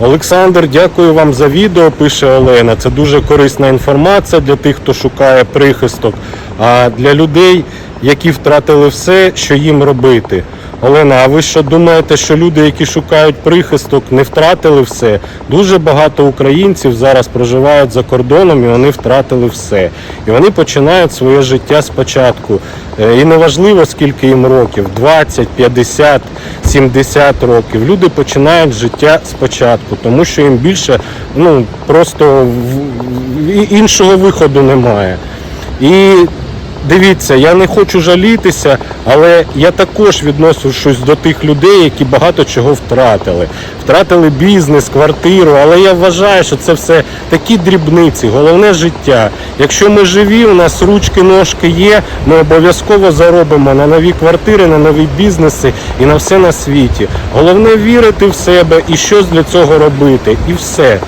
Олександр, дякую вам за відео, пише Олена. Це дуже корисна інформація для тих, хто шукає прихисток, а для людей, які втратили все, що їм робити. Олена, а ви що думаєте, що люди, які шукають прихисток, не втратили все? Дуже багато українців зараз проживають за кордоном і вони втратили все. І вони починають своє життя спочатку. Е, І неважливо, скільки їм років 20, 50, 70 років. Люди починають життя спочатку, тому що їм більше ну, просто іншого виходу немає. І Дивіться, я не хочу жалітися, але я також відношусь до тих людей, які багато чого втратили. Втратили бізнес, квартиру, але я вважаю, що це все такі дрібниці, головне життя. Якщо ми живі, у нас ручки, ножки є, ми обов'язково заробимо на нові квартири, на нові бізнеси і на все на світі. Головне вірити в себе і щось для цього робити. І все.